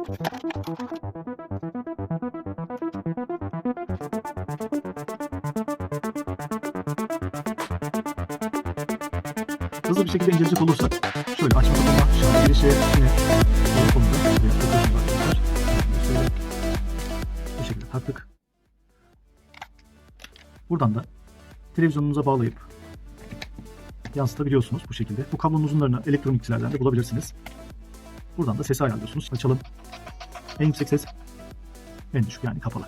Hızlı bir şekilde inceleyecek olursak şöyle açma kapama şarj girişi yine bu konuda arkadaşlar. Şöyle bu şekilde taktık. Buradan da televizyonunuza bağlayıp yansıtabiliyorsunuz bu şekilde. Bu kablonun uzunlarını elektronikçilerden de bulabilirsiniz. Buradan da sesi ayarlıyorsunuz. Açalım. En yüksek ses, en düşük yani kapalı.